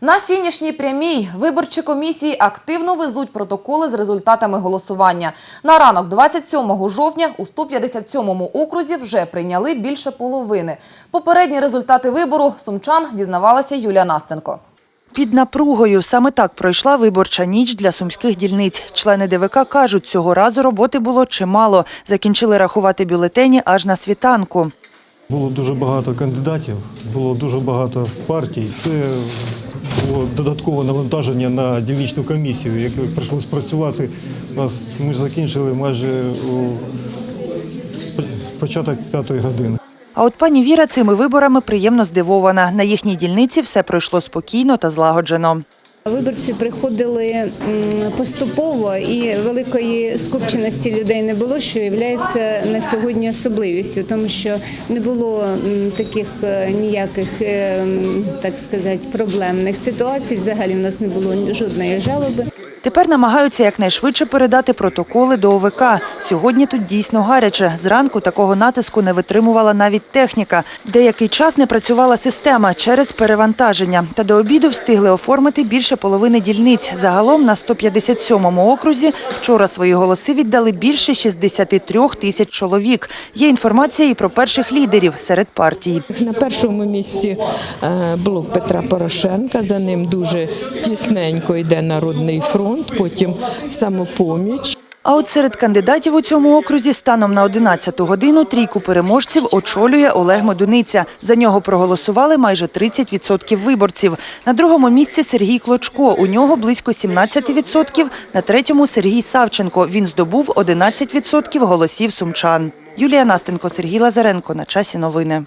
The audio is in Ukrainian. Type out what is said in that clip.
На фінішній прямій виборчі комісії активно везуть протоколи з результатами голосування. На ранок 27 жовтня у 157-му окрузі вже прийняли більше половини. Попередні результати вибору сумчан дізнавалася Юлія Настенко. Під напругою саме так пройшла виборча ніч для сумських дільниць. Члени ДВК кажуть, цього разу роботи було чимало. Закінчили рахувати бюлетені аж на світанку. Було дуже багато кандидатів, було дуже багато партій. Це було додаткове навантаження на дільничну комісію, як прийшлося працювати. Нас ми закінчили майже у початок п'ятої години. А от пані Віра цими виборами приємно здивована. На їхній дільниці все пройшло спокійно та злагоджено. Виборці приходили поступово і великої скупченості людей не було, що є на сьогодні особливістю, тому що не було таких е, ніяких, е, так сказати, проблемних ситуацій. Взагалі в нас не було жодної жалоби. Тепер намагаються якнайшвидше передати протоколи до ОВК. Сьогодні тут дійсно гаряче. Зранку такого натиску не витримувала навіть техніка. Деякий час не працювала система через перевантаження. Та до обіду встигли оформити більше половини дільниць. Загалом на 157-му окрузі вчора свої голоси віддали більше 63 тисяч чоловік. Є інформація і про перших лідерів серед партій. На першому місці е, блок Петра Порошенка, за ним дуже тісненько йде Народний фронт, потім самопоміч. А от серед кандидатів у цьому окрузі станом на 11-ту годину трійку переможців очолює Олег Медуниця. За нього проголосували майже 30% виборців. На другому місці Сергій Клочко. У нього близько 17%. На третьому Сергій Савченко. Він здобув 11% голосів сумчан. Юлія Настенко, Сергій Лазаренко. На часі новини.